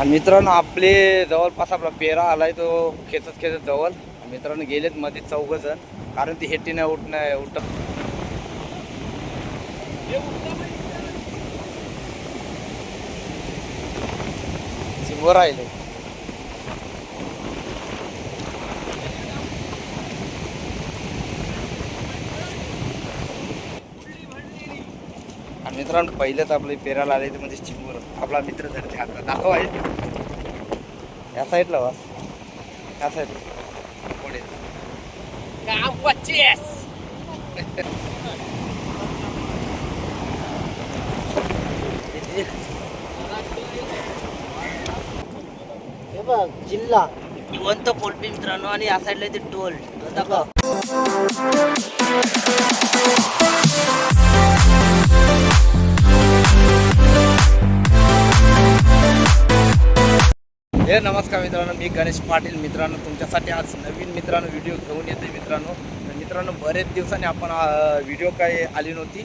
आणि मित्रांनो आपले जवळपास आपला पेरा आलाय तो खेचत खेचत जवळ. मित्रांनो गेलेत मध्ये चौघ जण कारण ती हेटी नाही उठ नाही. उठ म्हणजे- राहिले. आणि मित्रांनो पहिलेच आपले पेराला आले ते म्हणजे चिंबूर. आपला मित्र धरते हातात दाखव आहे या साईडला वा या साईडला पुढे. हे बघ जिल्हा. जिवंत पोल्ट्री मित्रांनो आणि या साईडला ते टोल. तो दाखव. हे नमस्कार मित्रांनो मी गणेश पाटील. मित्रांनो तुमच्यासाठी आज नवीन मित्रांनो व्हिडिओ घेऊन येते मित्रांनो. तर मित्रांनो बरेच दिवसांनी आपण व्हिडिओ काय आली नव्हती.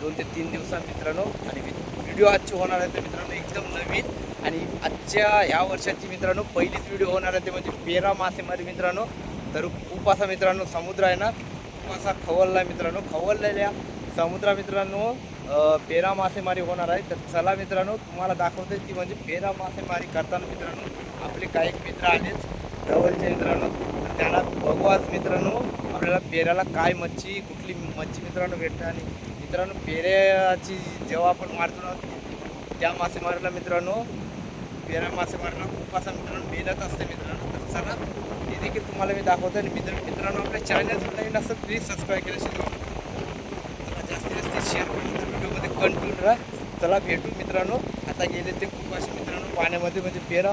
दोन ते तीन दिवसां मित्रांनो आणि व्हिडिओ आजची होणार आहे ते मित्रांनो एकदम नवीन. आणि आजच्या ह्या वर्षाची मित्रांनो पहिलीच व्हिडिओ होणार आहे ते म्हणजे पेरा मासेमारी मित्रांनो. तर खूप असा मित्रांनो समुद्र आहे ना खूप असा खवलला आहे मित्रांनो. खवललेल्या समुद्रा मित्रांनो पेरा मासेमारी होणार आहे. तर चला मित्रांनो तुम्हाला दाखवते की म्हणजे पेरा मासेमारी करताना मित्रांनो आपले काही मित्र आलेच जवळचे मित्रांनो. त्याला बघू आज मित्रांनो आपल्याला पेऱ्याला काय मच्छी कुठली मच्छी मित्रांनो भेटते आणि मित्रांनो पेऱ्याची जेव्हा आपण मारतो ना त्या मासेमारीला मित्रांनो पेरा मासेमारीला खूप असा मित्रांनो मेहनत असते मित्रांनो. तर चला ते देखील तुम्हाला मी दाखवतो आणि मित्र मित्रांनो आपल्या चॅनल नवीन असं प्लीज सबस्क्राईब केल्याशिवाय जास्तीत जास्त शेअर करून कंटिन्यू राहा. चला भेटू मित्रांनो. आता गेले ते खूप असे मित्रांनो पाण्यामध्ये म्हणजे पेरा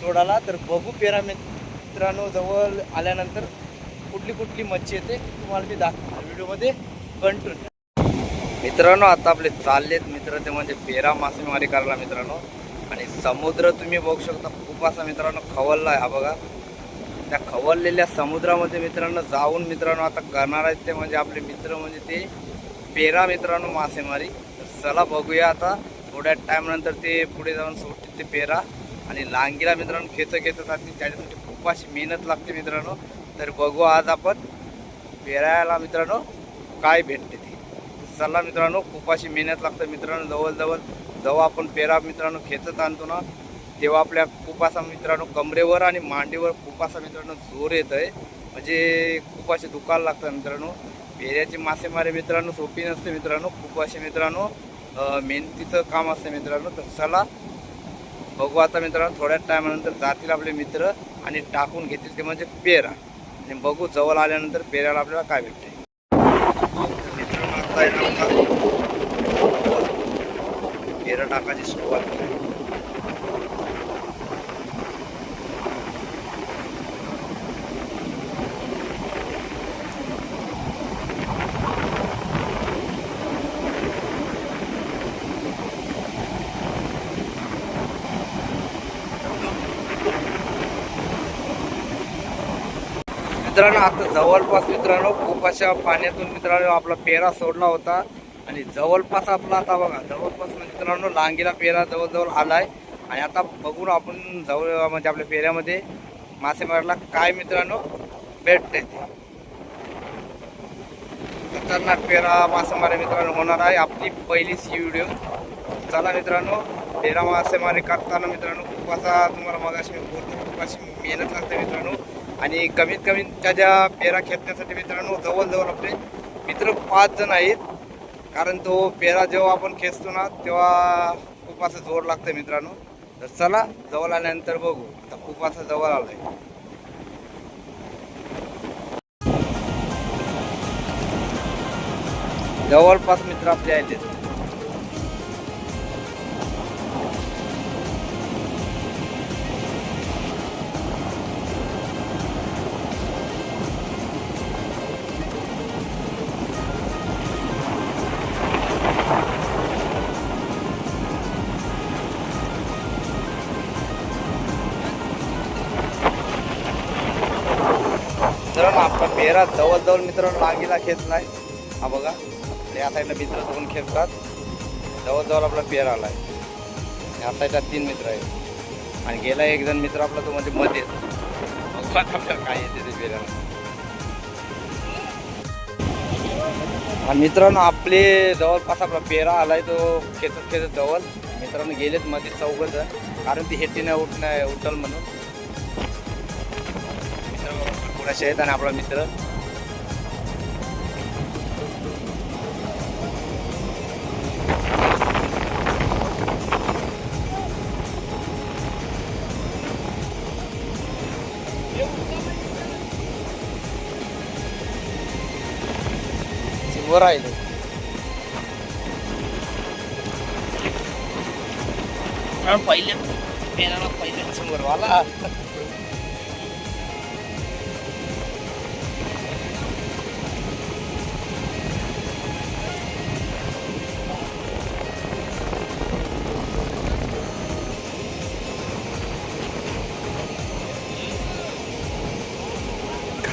सोडाला. तर बघू पेरा मित्रांनो जवळ आल्यानंतर कुठली कुठली मच्छी येते. तुम्हाला मी दाखवणार व्हिडिओमध्ये. कंटिन्यू मित्रांनो आता आपले चाललेत मित्र ते म्हणजे पेरा मासेमारी करायला मित्रांनो. आणि समुद्र तुम्ही बघू शकता खूप असा मित्रांनो खवलला आहे. हा बघा. त्या खवललेल्या समुद्रामध्ये मित्रांनो जाऊन मित्रांनो आता करणार आहेत ते म्हणजे आपले मित्र म्हणजे ते पेरा मित्रांनो मासेमारी. चला बघूया आता. थोड्या टाइम नंतर ते पुढे जाऊन सोडतील ते पेरा. आणि लांगीला मित्रांनो खेचं खेचत असतील त्याच्यासाठी खूप अशी मेहनत लागते मित्रांनो. तर बघू आज आपण पेरायला मित्रांनो काय भेटते ते. चला मित्रांनो खूप अशी मेहनत लागते मित्रांनो. जवळजवळ जेव्हा आपण पेरा मित्रांनो खेचत आणतो ना तेव्हा आपल्या खूप असा मित्रांनो कमरेवर आणि मांडीवर खूप असा मित्रांनो जोर येत आहे म्हणजे खूप असे दुखायला लागतं मित्रांनो. पेऱ्याची मासेमारी मित्रांनो सोपी नसते मित्रांनो. खूप असे मित्रांनो मेहनतीचं काम असतं मित्रांनो तर चला. बघू आता मित्रांनो थोड्या टायमानंतर जातील आपले मित्र आणि टाकून घेतील ते म्हणजे पेरा. आणि बघू जवळ आल्यानंतर पेऱ्याला आपल्याला काय भेटते पेरा टाकायची सुरुवात. मित्रांनो आता जवळपास मित्रांनो खूप अशा पाण्यातून मित्रांनो आपला पेरा सोडला होता. आणि जवळपास आपला आता बघा जवळपास मित्रांनो लांगीला पेरा जवळजवळ आलाय. आणि आता बघून आपण जवळ म्हणजे आपल्या पेऱ्यामध्ये मासेमारीला काय मित्रांनो भेटते ते. खतरनाक पेरा मासेमारी मित्रांनो होणार आहे आपली पहिलीच व्हिडिओ चला मित्रांनो पेरा मासेमारी करताना मित्रांनो खूप असा तुम्हाला मगाशी अशी बोलतो खूप अशी मेहनत लागते मित्रांनो. आणि कमीत कमी त्याच्या पेरा खेचण्यासाठी मित्रांनो जवळजवळ आपले मित्र पाच जण आहेत. कारण तो पेरा जेव्हा आपण खेचतो ना तेव्हा खूप असं जोर लागतं मित्रांनो. तर चला जवळ आल्यानंतर बघू. आता खूप असं जवळ आलंय. जवळपास मित्र आपले आहेत तेरा आपला पेरा जवळजवळ मित्रांनो लांगीला खेचलाय हा बघा या साईडला मित्र दोन खेचतात. जवळजवळ आपला पेरा आलाय. या साईडला तीन मित्र आहेत. आणि गेला एक जण मित्र आपला तो म्हणजे मध्ये आपल्याला काय येते ते पेराला आणि मित्रांनो आपले जवळपास आपला पेरा आलाय तो खेचत खेचत जवळ. मित्रांनो गेलेत मध्ये चौघ जण कारण ती हेटी नाही उठ नाही उठल म्हणून. मित्र पुढे आहेत आणि आपला मित्र. राहिले. पहिले पेराला समोर वाला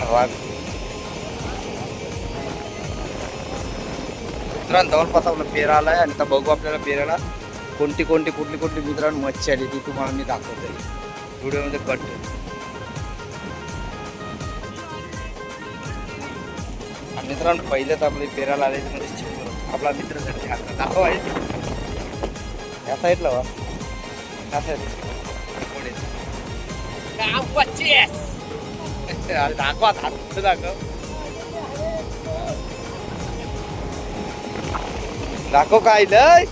खराब मित्रांनो जवळपास आपला पेरा आहे आणि आता बघू आपल्याला पेराला कोणती कोणती कुठली कुठली मित्रांनो मच्छी आली ती तुम्हाला मी दाखवते व्हिडिओमध्ये कट मित्रांनो मित्रांनो तर आपले पेराला आले म्हणजे आपला मित्र दाखव आहे या साईडला वा. त्या साईडला. पुढे अरे दाखवा हात दाखव दाखव काय लय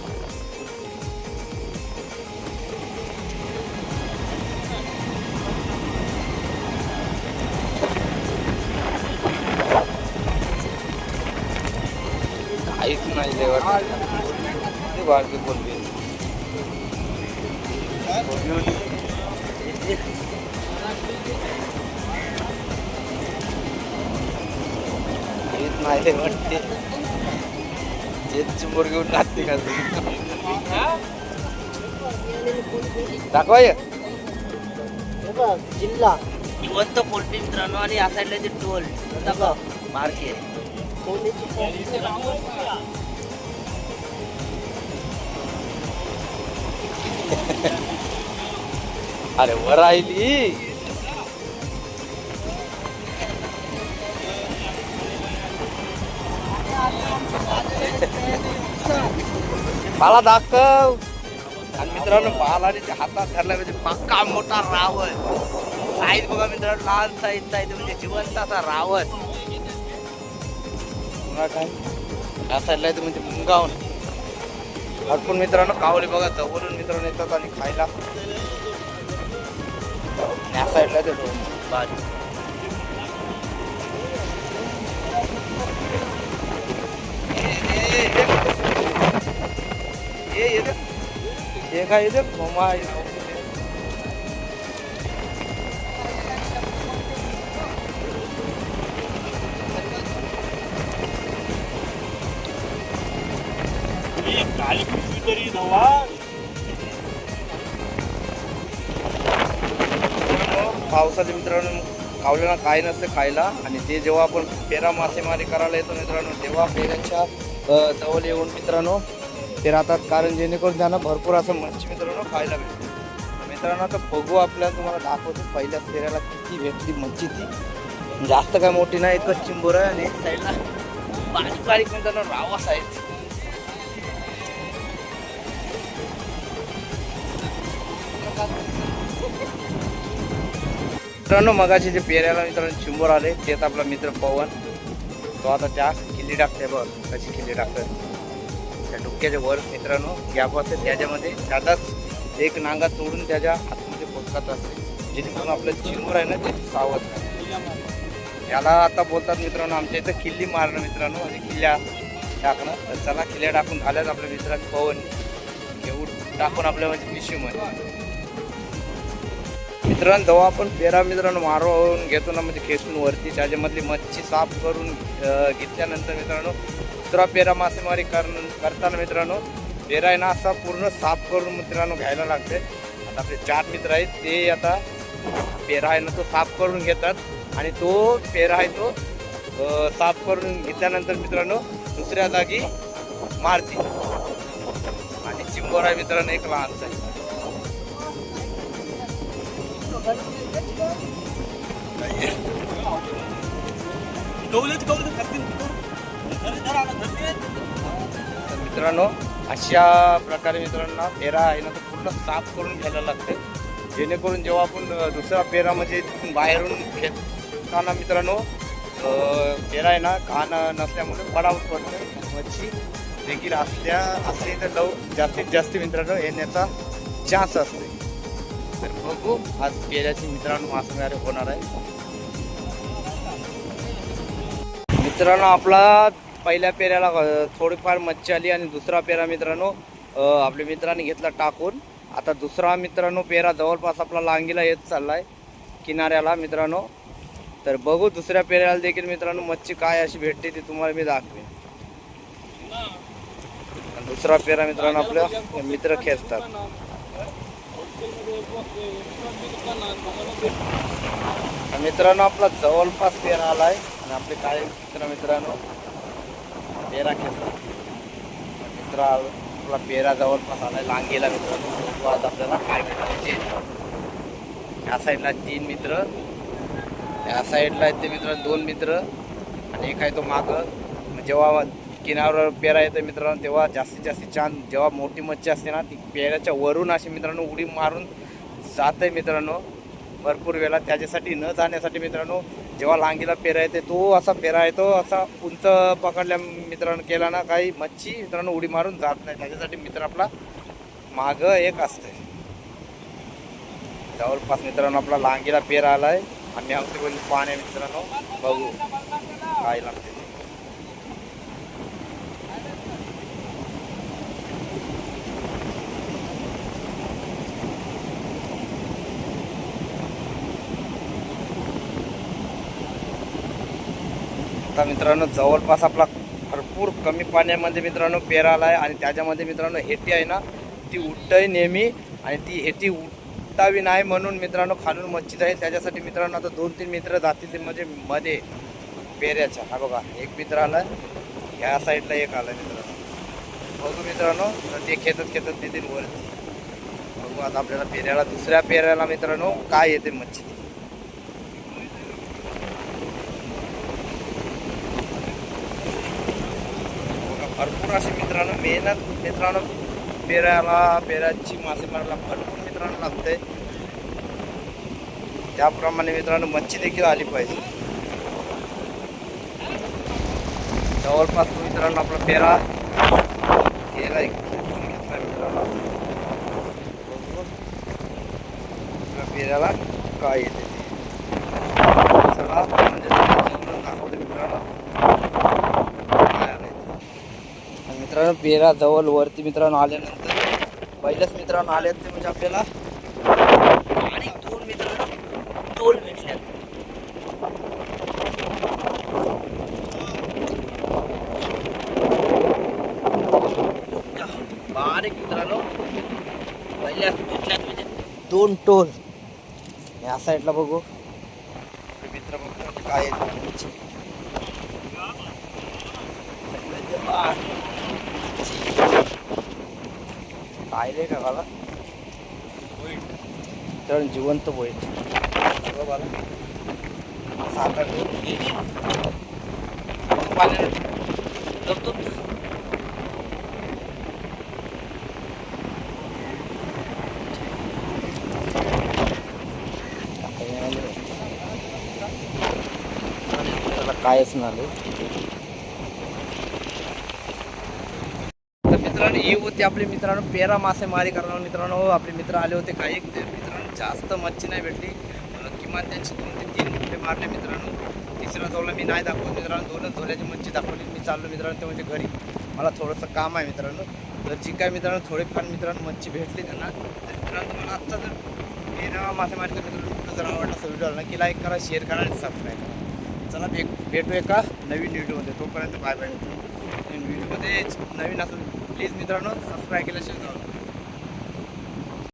काहीच नाही देवा ते बारकी बोलली येत नाही वाटते तेच चिंबोर घेऊन नाचते का दाखवा जिल्हा. जिवंत पोल्ट्री मित्रांनो आणि या साईडला ते टोल बघा मार्के कोंबडीची कोंबडी. अरे वर राहिली. मला दाखव. आणि मित्रांनो बालाने हातात धरला म्हणजे पक्का मोठा रावण. साईज बघा मित्रांनो लहान साईज आहे म्हणजे जिवंत असा रावण. या साईडला येतो म्हणजे मुंगावून. भरपूर मित्रांनो कावले बघा जवळून मित्रांनो येतात आणि खायला. या साईडला 얘 दोन 얘가 ये ये ये काय येते पावसाच्या मित्रांनो कावल्याला काय नसतं खायला. आणि ते जेव्हा आपण पेरा मासेमारी करायला येतो मित्रांनो तेव्हा फेऱ्यांच्या जवळ येऊन मित्रांनो ते राहतात. कारण जेणेकरून त्यांना भरपूर असं मच्छी मित्रांनो खायला भेटते मित्रांनो आता बघू आपल्याला तुम्हाला दाखवतो पहिल्या पेऱ्याला किती भेटली मच्छी ती. जास्त काय मोठी नाही एकच चिंबोर आहे आणि एक साईडला बारीक बारीक मित्रांनो रावास आहेत. मित्रांनो मगाशी जे पेऱ्याला मित्रांनो चिंबोर आले तेच आपला मित्र पवन. तो आता त्या किल्ली टाकते बघ कशी किल्ली टाकतात त्या डोक्याच्या वर मित्रांनो गॅप असते त्याच्यामध्ये त्याचाच एक नांगा तोडून त्याच्या हातमध्ये पोचकात असते जेणेकरून आपलं चिमूर आहे ना ते सावध नाही याला आता बोलतात मित्रांनो आमच्या इथं किल्ली मारणं मित्रांनो आणि किल्ल्या टाकणं. तर चला किल्ल्या टाकून झाल्याच आपल्या मित्रांनी पवन. घेऊन टाकून आपल्या म्हणजे पिशवीमध्ये मित्रांनो जेव्हा आपण पेरा मित्रांनो मारून घेतो ना म्हणजे खेचून वरती त्याच्यामधली मच्छी साफ करून घेतल्यानंतर मित्रांनो दुसरा पेरा मासेमारी कर करताना मित्रांनो पेरा आहे ना असा पूर्ण साफ करून मित्रांनो घ्यायला लागते. आता आपले चार मित्र आहेत ते आता पेरा आहे ना तो साफ करून घेतात आणि तो पेरा आहे तो साफ करून घेतल्यानंतर मित्रांनो दुसऱ्या जागी मारते. आणि चिंबोर आहे मित्रांनो एक लहानच आहे गवलत मित्रांनो अशा प्रकारे मित्रांना पेरा आहे ना तो पूर्ण साफ करून घ्यायला लागते जेणेकरून जेव्हा आपण दुसरा पेरा म्हणजे तिथून बाहेरून घेताना मित्रांनो पेरा आहे ना घाण नसल्यामुळे पडावत पडतं मच्छी देखील असल्या असली तर लव जास्तीत जास्त मित्रांनो येण्याचा चान्स असते तर बघू आज पेऱ्याची मित्रांनो मासेमारी होणार आहे. मित्रांनो आपला पहिल्या पेऱ्याला थोडीफार मच्छी आली आणि दुसरा पेरा मित्रांनो आपल्या मित्राने घेतला टाकून. आता दुसरा मित्रांनो पेरा जवळपास आपला लांगीला येत चाललाय किनाऱ्याला मित्रांनो. तर बघू दुसऱ्या पेऱ्याला देखील मित्रांनो मच्छी काय अशी भेटते ती तुम्हाला मी दाखवेन. दुसरा पेरा मित्रांनो आपल्या मित्र खेचतात. मित्रांनो आपला जवळपास पेरा आलाय आणि आपले काय मित्र मित्रांनो. पेरा खेचला मित्र आपला पेरा जवळपास आला लांगेला मित्र. बघू आज आपल्याला काय भेटतं या साईडला तीन मित्र. या साईडला आहेत ते मित्र दोन मित्र. आणि एक आहे तो मागं. जेव्हा किनाऱ्यावर पेरा येतं मित्रांनो तेव्हा जास्तीत जास्त छान जेव्हा मोठी मच्छी असते ना ती पेऱ्याच्या वरून अशी मित्रांनो उडी मारून जाते मित्रांनो. भरपूर वेळा त्याच्यासाठी न जाण्यासाठी मित्रांनो जेव्हा लांगीला पेरा येते तो असा पेरा येतो असा उंच पकडल्या मित्रांनो केला ना काही मच्छी मित्रांनो उडी मारून जात नाही. त्याच्यासाठी मित्र आपला मागं एक असते जवळपास मित्रांनो आपला लांगीला पेरा आलाय. आम्ही आमचे पाणी मित्रांनो बघू. काय लागते ते. आता मित्रांनो जवळपास आपला भरपूर कमी पाण्यामध्ये मित्रांनो पेराला आहे आणि त्याच्यामध्ये मित्रांनो हेटी आहे ना ती उठतंय नेहमी आणि ती हेटी उठतावी नाही म्हणून मित्रांनो खालून मच्छीत आहे. त्याच्यासाठी मित्रांनो आता दोन तीन मित्र जातील ते म्हणजे मध्ये पेऱ्याच्या. हा बघा एक मित्र आलाय ह्या साईडला एक आलाय मित्रांनो. बघू मित्रांनो तर ते खेचत खेचत देतील वरती. बघू आता आपल्याला पेऱ्याला दुसऱ्या पेऱ्याला मित्रांनो काय येते मच्छी ती. बघा, भरपूर असे मित्रांनो? मेहनत मित्रांनो पेरायला पेराची मासेमारीला भरपूर मित्रांनो लागते त्याप्रमाणे मित्रांनो मच्छी देखील आली पाहिजे. जवळपास मित्रांनो आपला पेरा गेला एक घेतला मित्रांनो. आपल्या पेऱ्याला काय येते? चला म्हणजे दाखवते मित्रांनो. कारण मित्रांनो पेरा जवळ वरती मित्रांनो आल्यानंतर पहिल्याच मित्रांनो आले ते म्हणजे आपल्याला. आणि दोन मित्रांनो टोल भेटल्यात बारीक मित्रांनो पहिल्या भेटल्यात म्हणजे दोन टोल. या साईडला बघू. मित्र बघू काय आहे ते. का तर जिवंत बोईट बघ मला सात आठ टोल पाण्यानं त्याला कायच नाही तर मित्रांनो ही होती आपले मित्रांनो. पेरा मासेमारी करणार मित्रांनो. आपले मित्र आले होते काही ते मित्रांनो. जास्त मच्छी नाही भेटली. किमान त्यांची दोन ते तीन मुले मारले मित्रांनो. तिसरा झोला मी नाही दाखवत मित्रांनो. दोनच झोल्याची मच्छी दाखवली. मी चाललो मित्रांनो ते म्हणजे घरी. मला थोडंसं काम आहे मित्रांनो. तर जी काय मित्रांनो थोडेफार मित्रांनो मच्छी भेटली त्यांना. तर मित्रांनो तुम्हाला आजचा जर पेरा मासेमारीचा मित्रांनो जर आवडला असं व्हिडिओ ना की लाईक करा शेअर करा आणि सबस्क्राईब करा. चला भेट भेटू एका नवीन व्हिडिओमध्ये. तोपर्यंत बाय बाय व्हिडिओमध्ये नवीन असेल प्लीज मित्रांनो सबस्क्राईब केल्याशिवाय